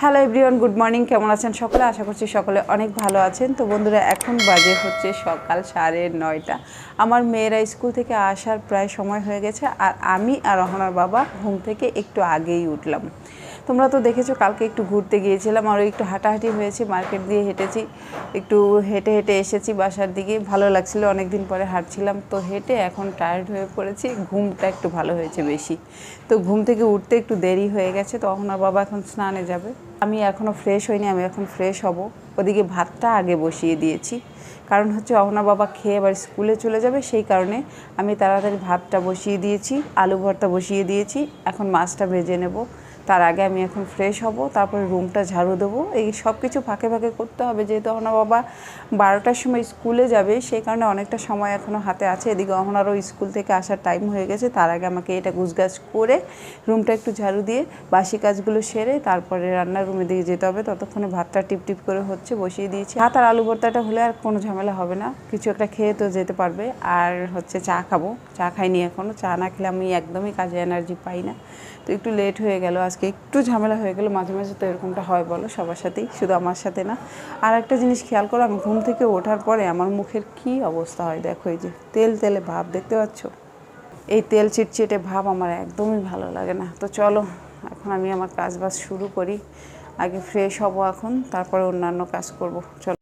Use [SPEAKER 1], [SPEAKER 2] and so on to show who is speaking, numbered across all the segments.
[SPEAKER 1] Hello everyone good morning কেমন আছেন সকলে? আশা করছি সকলে অনেক ভালো আছেন। তো বন্ধুরা, এখন বাজে হচ্ছে সকাল সাড়ে নয়টা। আমার মেয়েরা স্কুল থেকে আসার প্রায় সময় হয়ে গেছে আর আমি আর রহনার বাবা ঘুম থেকে একটু আগেই উঠলাম। তোমরা তো দেখেছ, কালকে একটু ঘুরতে গিয়েছিলাম আরও একটু হাঁটাহাঁটি হয়েছে, মার্কেট দিয়ে হেঁটেছি, একটু হেঁটে হেঁটে এসেছি বাসার দিকে। ভালো লাগছিল অনেক দিন পরে হাঁটছিলাম। তো হেঁটে এখন টায়ার্ড হয়ে পড়েছি, ঘুমটা একটু ভালো হয়েছে বেশি। তো ঘুম থেকে উঠতে একটু দেরি হয়ে গেছে, তো আর বাবা এখন স্নানে যাবে। আমি এখনও ফ্রেশ হইনি, আমি এখন ফ্রেশ হব। ওদিকে ভাতটা আগে বসিয়ে দিয়েছি। কারণ হচ্ছে অহনা বাবা খেয়ে এবার স্কুলে চলে যাবে, সেই কারণে আমি তাড়াতাড়ি ভাতটা বসিয়ে দিয়েছি, আলু ভর্তা বসিয়ে দিয়েছি, এখন মাছটা ভেজে নেব। তার আগে আমি এখন ফ্রেশ হব, তারপরে রুমটা ঝাড়ু দেবো। এই সব কিছু ফাঁকে ফাঁকে করতে হবে, যেহেতু অহনা বাবা বারোটার সময় স্কুলে যাবে, সেই কারণে অনেকটা সময় এখনও হাতে আছে। এদিকে অহনারও স্কুল থেকে আসার টাইম হয়ে গেছে, তার আগে আমাকে এটা গুছগাছ করে রুমটা একটু ঝাড়ু দিয়ে বাসি কাজগুলো সেরে তারপরে রান্নার রুমে দিকে যেতে হবে। ততক্ষণে ভাতটা টিপ টিপ করে হচ্ছে, বসিয়ে দিয়েছি। ভাত আর আলু ভর্তাটা হলে আর কোনো ঝামেলা হবে না, কিছু একটা খেয়ে তো যেতে পারবে। আর হচ্ছে চা খাব, চা খাইনি এখনও চা না খেলে আমি একদমই কাজে এনার্জি পাই না। তো একটু লেট হয়ে গেল আজকে একটু ঝামেলা হয়ে গেল, মাঝে মাঝে তো এরকমটা হয় বলো, সবার সাথেই, শুধু আমার সাথে না। আর একটা জিনিস খেয়াল করো, আমি ঘুম থেকে ওঠার পরে আমার মুখের কি অবস্থা হয় দেখো, এই যে তেল তেলে ভাব দেখতে পাচ্ছ? এই তেল চিটচিটে ভাব আমার একদমই ভালো লাগে না। তো চলো, এখন আমি আমার কাজ বাজ শুরু করি, আগে ফ্রেশ হব এখন, তারপরে অন্যান্য কাজ করব। চলো।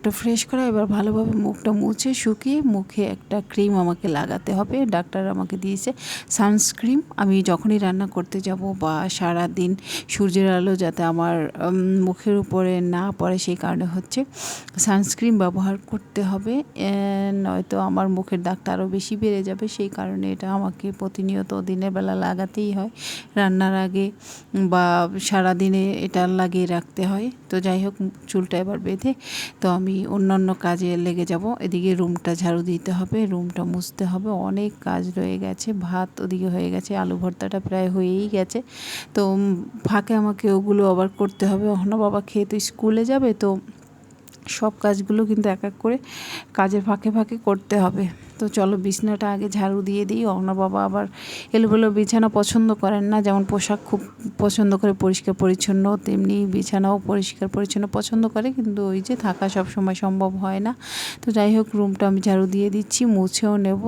[SPEAKER 1] মুখটা ফ্রেশ করা এবার ভালোভাবে মুখটা মুছে শুকিয়ে মুখে একটা ক্রিম আমাকে লাগাতে হবে। ডাক্তার আমাকে দিয়েছে সানস্ক্রিম আমি যখনই রান্না করতে যাব বা সারা দিন সূর্যের আলো যাতে আমার মুখের উপরে না পড়ে সেই কারণে হচ্ছে সানস্ক্রিন ব্যবহার করতে হবে। নয়তো আমার মুখের দাগটা আরও বেশি বেড়ে যাবে, সেই কারণে এটা আমাকে প্রতিনিয়ত দিনের বেলা লাগাতেই হয়। রান্নার আগে বা সারা দিনে এটা লাগিয়ে রাখতে হয়। তো যাই হোক, চুলটা এবার বেঁধে তো আমি অন্যান্য কাজে লেগে যাব। এদিকে রুমটা ঝাড়ু দিতে হবে, রুমটা মুছতে হবে। অনেক কাজ রয়ে গেছে, ভাত ওদিকে হয়ে গেছে, আলু ভর্তাটা প্রায় হয়েই গেছে। তো ফাঁকে আমাকে ওগুলো আবার করতে হবে। অহনা বাবা খেয়ে তো স্কুলে যাবে, তো সব কাজগুলো কিন্তু এক এক করে কাজের ফাঁকে ফাঁকে করতে হবে। তো চলো বিছনাটা আগে ঝাড়ু দিয়ে দিই। অহনা বাবা আবার এলোবেলো বিছানা পছন্দ করেন না। যেমন পোশাক খুব পছন্দ করে পরিষ্কার পরিচ্ছন্ন, তেমনি বিছানাও পরিষ্কার পরিচ্ছন্ন পছন্দ করে। কিন্তু ওই যে থাকা সব সময় সম্ভব হয় না। তো যাই হোক, রুমটা আমি ঝাড়ু দিয়ে দিচ্ছি, মুছেও নেব।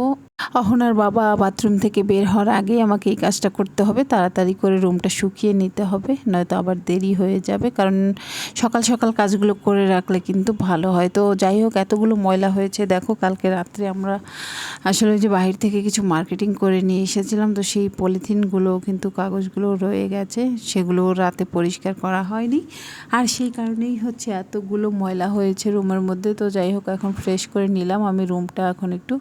[SPEAKER 1] অহনার বাবা বাথরুম থেকে বের হওয়ার আগেই আমাকে এই কাজটা করতে হবে। তাড়াতাড়ি করে রুমটা শুকিয়ে নিতে হবে, নয়তো আবার দেরি হয়ে যাবে। কারণ সকাল সকাল কাজগুলো করে রাখলে কিন্তু ভালো হয়। তো যাই হোক, এতগুলো ময়লা হয়েছে। দেখো, কালকে রাত্রে আমরা আসলে যে বাহির থেকে কিছু মার্কেটিং করে নিয়ে এসেছিলাম। তো সেই পলিথিনগুলো কিন্তু কাগজগুলো রয়ে গেছে। সেগুলো রাতে পরিষ্কার করা হয়নি। আর সেই কারণেই হচ্ছে এতগুলো ময়লা হয়েছে রুমের মধ্যে। তো যাই হোক, এখন ফ্রেশ করে নিলাম। আমি রুমটা এখন একটু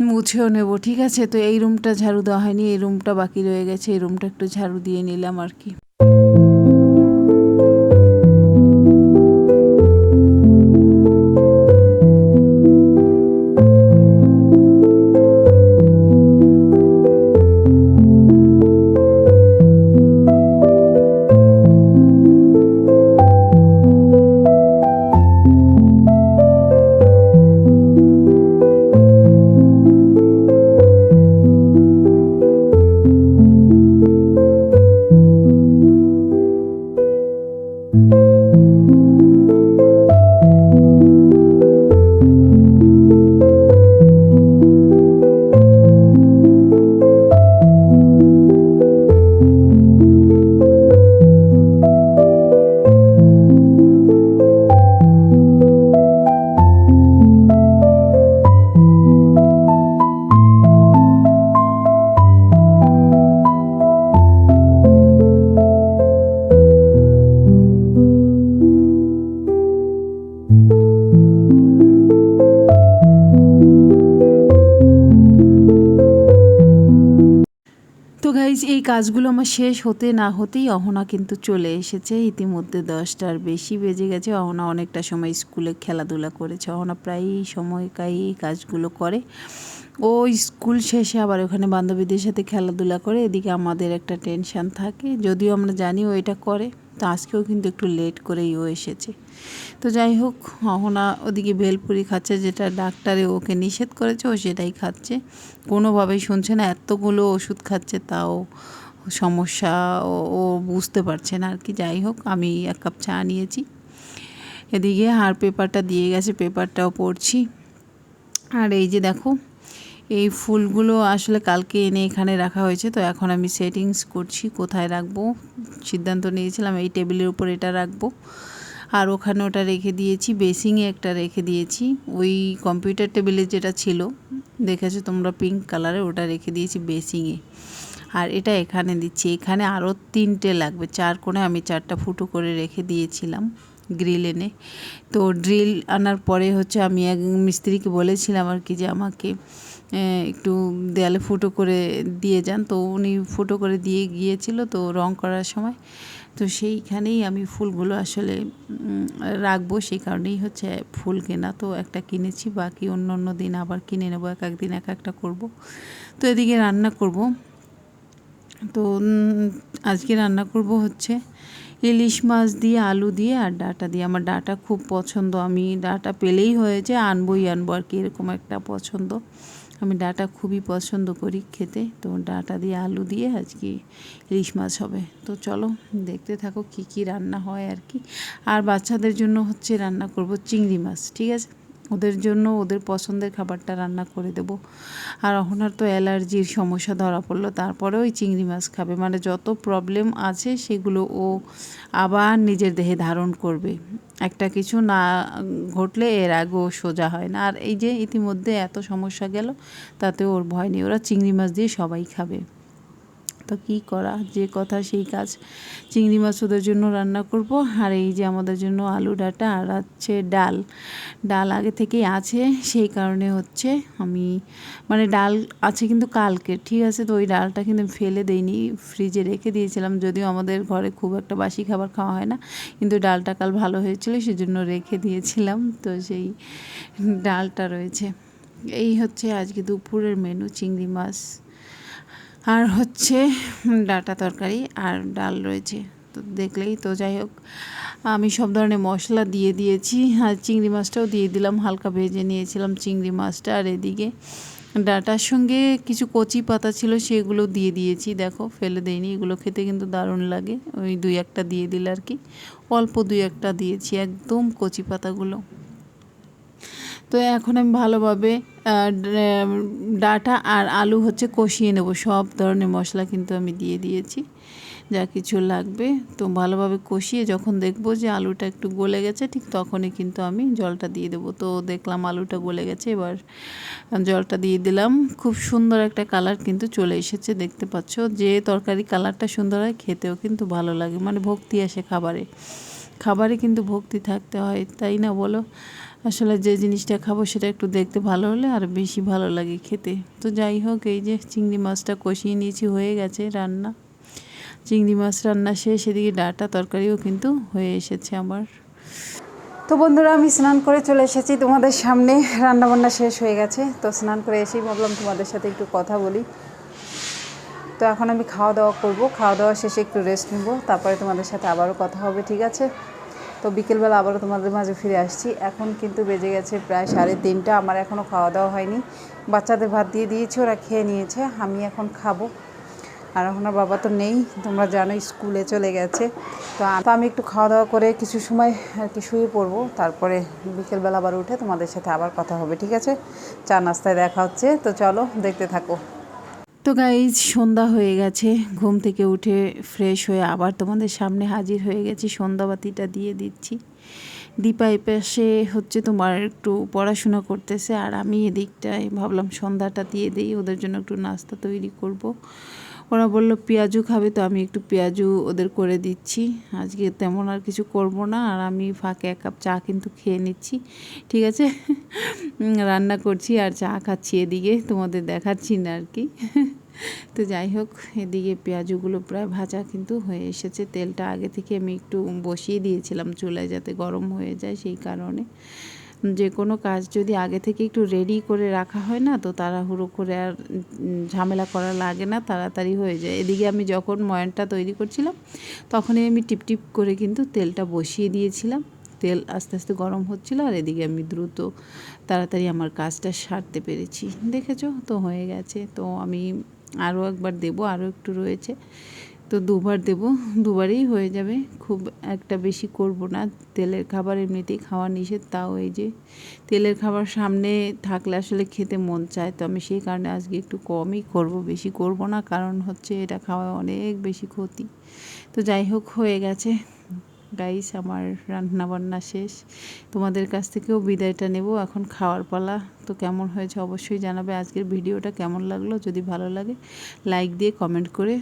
[SPEAKER 1] মুছেও নেব, ঠিক আছে? তো এই রুমটা ঝাড়ু দেওয়া হয়নি, এই রুমটা বাকি রয়ে গেছে, এই রুমটা একটু ঝাড়ু দিয়ে নিলাম আর কি। গাইজ এই কাজগুলো আমার শেষ হতে না হতেই অহনা কিন্তু চলে এসেছে। ইতিমধ্যে দশটার বেশি বেজে গেছে। অহনা অনেকটা সময় স্কুলে খেলাধুলা করেছে। অহনা প্রায়ই সময়কাই এই কাজগুলো করে। ও স্কুল শেষে আবার ওখানে বান্ধবীদের সাথে খেলাধুলা করে। এদিকে আমাদের একটা টেনশান থাকে। যদিও আমরা জানি ও এটা করে। তো আজকেও কিন্তু একটু লেট করেই ও এসেছে। তো যাই হোক, অহনা ওদিকে ভেলপুরি খাচ্ছে, যেটা ডাক্তারে ওকে নিষেধ করেছে, ও সেটাই খাচ্ছে। কোনোভাবেই শুনছে না, এতগুলো ওষুধ খাচ্ছে, তাও সমস্যা ও বুঝতে পারছে না আর কি। যাই হোক, আমি এক কাপ চা নিয়েছি। এদিকে আর পেপারটা দিয়ে গেছে, পেপারটাও পড়ছি। আর এই যে দেখো এই ফুলগুলো আসলে কালকে এনে এখানে রাখা হয়েছে, তো এখন আমি সেটিংস করছি, কোথায় রাখব? সিদ্ধান্ত নিয়েছিলাম এই টেবিলের উপর এটা রাখব। আর ওখানে ওটা রেখে দিয়েছি, বেসিংয়ে একটা রেখে দিয়েছি। ওই কম্পিউটার টেবিলে যেটা ছিল, দেখেছ তোমরা পিঙ্ক কালারে ওটা রেখে দিয়েছি বেসিংয়ে। আর এটা এখানে দিচ্ছি, এখানে আরও তিনটে লাগবে, চার কোণে আমি চারটা ফুটো করে রেখে দিয়েছিলাম গ্রিল এনে। তো ড্রিল আনার পরে হচ্ছে আমি এক মিস্ত্রিকে বলেছিলাম আর কি যে আমাকে একটু দেয়ালে ফুটো করে দিয়ে যান। তো উনি ফুটো করে দিয়ে গিয়েছিল তো রং করার সময়। তো সেইখানেই আমি ফুলগুলো আসলে রাখব। সেই কারণেই হচ্ছে ফুল কেনা। তো একটা কিনেছি, বাকি অন্য অন্য দিন আবার কিনে নেব। এক একদিন এক একটা করব। তো এদিকে রান্না করব। তো আজকে রান্না করব হচ্ছে ইলিশ মাছ দিয়ে, আলু দিয়ে আর ডাটা দিয়ে। আমার ডাটা খুব পছন্দ। আমি ডাটা পেলেই হয়েছে আনবই আনব। আর কি এরকম একটা পছন্দ। আমি ডাটা খুবই পছন্দ করি খেতে, তো ডাটা দিয়ে আলু দিয়ে আজকে ইলিশ মাছ হবে। তো চলো দেখতে থাকো কি কি রান্না হয় আর কি। আর বাচ্চাদের জন্য হচ্ছে রান্না করব চিংড়ি মাছ, ঠিক আছে? ওদের জন্য ওদের পছন্দের খাবারটা রান্না করে দেব। আর ওনার তো অ্যালার্জির সমস্যা ধরা পড়ল তারপরে ওই চিংড়ি মাছ খাবে। মানে যত প্রবলেম আছে সেগুলো ও আবার নিজের দেহে ধারণ করবে। একটা কিছু না ঘটলে এর আগেও সোজা হয় না। আর এই যে ইতিমধ্যে এত সমস্যা গেল তাতে ওর ভয় নেই। ওরা চিংড়ি মাছ দিয়ে সবাই খাবে। তো কী করা? যে কথা সেই কাজ। চিংড়ি মাছ ওদের জন্য রান্না করব। আর এই যে আমাদের জন্য আলু ডাটা আর হচ্ছে ডাল। ডাল আগে থেকেই আছে। সেই কারণে হচ্ছে আমি মানে ডাল আছে কিন্তু কালকে, ঠিক আছে? তো ওই ডালটা কিন্তু ফেলে দেইনি। ফ্রিজে রেখে দিয়েছিলাম। যদিও আমাদের ঘরে খুব একটা বাসি খাবার খাওয়া হয় না। কিন্তু ডালটা কাল ভালো হয়েছিল, সেজন্য রেখে দিয়েছিলাম। তো সেই ডালটা রয়েছে। এই হচ্ছে আজকে দুপুরের মেনু চিংড়ি মাছ। আর হচ্ছে ডাটা তরকারি আর ডাল রয়েছে। তো দেখলেই তো যাই হোক, আমি সব ধরনের মশলা দিয়ে দিয়েছি। আর চিংড়ি মাছটাও দিয়ে দিলাম, হালকা ভেজে নিয়েছিলাম চিংড়ি মাছটা। আর এদিকে ডাটার সঙ্গে কিছু কচি পাতা ছিল, সেগুলো দিয়ে দিয়েছি। দেখো, ফেলে দেয়নি এগুলো খেতে কিন্তু দারুণ লাগে। ওই দুই একটা দিয়ে দিলে আর কি। অল্প দুই একটা দিয়েছি, একদম কচি পাতাগুলো। তো এখন আমি ভালোভাবে ডাটা আর আলু হচ্ছে কষিয়ে নেব। সব ধরনের মশলা কিন্তু আমি দিয়ে দিয়েছি, যা কিছু লাগবে। তো ভালোভাবে কষিয়ে যখন দেখব যে আলুটা একটু গলে গেছে, ঠিক তখনই কিন্তু আমি জলটা দিয়ে দেবো। তো দেখলাম আলুটা গলে গেছে, এবার জলটা দিয়ে দিলাম। খুব সুন্দর একটা কালার কিন্তু চলে এসেছে, দেখতে পাচ্ছ। যে তরকারি কালারটা সুন্দর হয়, খেতেও কিন্তু ভালো লাগে। মানে ভক্তি আসে খাবারে। খাবারে কিন্তু ভক্তি থাকতে হয়, তাই না বলো? আসলে যে জিনিসটা খাব সেটা একটু দেখতে ভালো হলে আর বেশি ভালো লাগে খেতে। তো যাই হোক, এই যে চিংড়ি মাছটা কষিয়ে নিয়েছি, হয়ে গেছে রান্না। চিংড়ি মাছ রান্না শেষ, এদিকে ডাটা তরকারিও কিন্তু হয়ে এসেছে আমার।
[SPEAKER 2] তো বন্ধুরা, আমি স্নান করে চলে এসেছি তোমাদের সামনে। রান্নাবান্না শেষ হয়ে গেছে, তো স্নান করে এসেই ভাবলাম তোমাদের সাথে একটু কথা বলি। তো এখন আমি খাওয়া দাওয়া করব, খাওয়া দাওয়া শেষে একটু রেস্ট নেব, তারপরে তোমাদের সাথে আবারও কথা হবে, ঠিক আছে? তো বিকেলবেলা আবারও তোমাদের মাঝে ফিরে আসছি। এখন কিন্তু বেজে গেছে প্রায় সাড়ে তিনটা। আমার এখনও খাওয়া দাওয়া হয়নি। বাচ্চাদের ভাত দিয়ে দিয়েছি, ওরা খেয়ে নিয়েছে। আমি এখন খাব। আর এখন আর বাবা তো নেই। তোমরা জানো স্কুলে চলে গেছে। তো আমি একটু খাওয়া দাওয়া করে কিছু সময় আর কি শুয়ে পড়ব। তারপরে বিকেলবেলা আবার উঠে তোমাদের সাথে আবার কথা হবে, ঠিক আছে? চা নাস্তায় দেখা হচ্ছে। তো চলো, দেখতে থাকো।
[SPEAKER 1] তো গাইজ সন্ধ্যা হয়ে গেছে। ঘুম থেকে উঠে ফ্রেশ হয়ে আবার তোমাদের সামনে হাজির হয়ে গেছি। সন্ধ্যাবাতিটা দিয়ে দিচ্ছি। দীপা এ পাশে হচ্ছে তোমার একটু পড়াশোনা করতেছে আর আমি এদিকটায় ভাবলাম সন্ধ্যাটা দিয়ে দিই, ওদের জন্য একটু নাস্তা তৈরি করব। ওরা বলল, পেঁয়াজু খাবে তো, আমি একটু পেঁয়াজু ওদের করে দিচ্ছি। আজকে তেমন আর কিছু করব না আর আমি ফাঁকে এক কাপ চা কিন্তু খেয়ে নিচ্ছি। ঠিক আছে? রান্না করছি আর চা খাচ্ছি এদিকে, তোমাদের দেখাচ্ছি না আর কি। তো যাই হোক, এদিকে পেঁয়াজগুলো প্রায় ভাজা কিন্তু হয়ে এসেছে। তেলটা আগে থেকে আমি একটু বসিয়ে দিয়েছিলাম চুলায় যাতে গরম হয়ে যায় সেই কারণে। যে কোনো কাজ যদি আগে থেকে একটু রেডি করে রাখা হয় না, তো তাড়াহুড়ো করে আর ঝামেলা করা লাগে না, তাড়াতাড়ি হয়ে যায়। এদিকে আমি যখন ময়নটা তৈরি করছিলাম, তখনই আমি টিপটিপ করে কিন্তু তেলটা বসিয়ে দিয়েছিলাম। তেল আস্তে আস্তে গরম হচ্ছিল আর এদিকে আমি দ্রুত তাড়াতাড়ি আমার কাজটা সারতে পেরেছি। দেখেছ? তো হয়ে গেছে। তো আমি আরও একবার দেবো, আরও একটু রয়েছে। তো দুবার দেব, দুবারই হয়ে যাবে। খুব একটা বেশি করব না। তেলের খাবার এমনিতেই খাওয়া নিষেধ, তাও এই যে তেলের খাবার সামনে থাকলে আসলে খেতে মন চায়। তো আমি সেই কারণে আজকে একটু কমই করব, বেশি করব না, কারণ হচ্ছে এটা খাওয়া অনেক বেশি ক্ষতি। তো যাই হোক, হয়ে গেছে। গাইস আমার রান্না বান্না শেষ। তোমাদের কাছ থেকেও বিদায়টা নেব। এখন খাওয়ার পালা। তো কেমন হয়েছে অবশ্যই জানাবে। আজকের ভিডিওটা কেমন লাগল? যদি ভালো লাগে লাইক দিয়ে কমেন্ট করে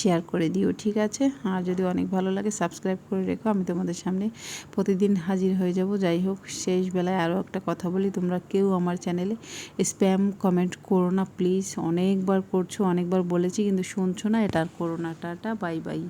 [SPEAKER 1] শেয়ার করে দিও, ঠিক আছে? আর যদি অনেক ভালো লাগে সাবস্ক্রাইব করে রেখো। আমি তোমাদের সামনে প্রতিদিন হাজির হয়ে যাব। যাই হোক, শেষ বেলায় আরও একটা কথা বলি। তোমরা কেউ আমার চ্যানেলে স্প্যাম কমেন্ট করো না প্লিজ অনেকবার করছ, অনেকবার বলেছি, কিন্তু শুনছো না। এটা আর করো না। Tata bye bye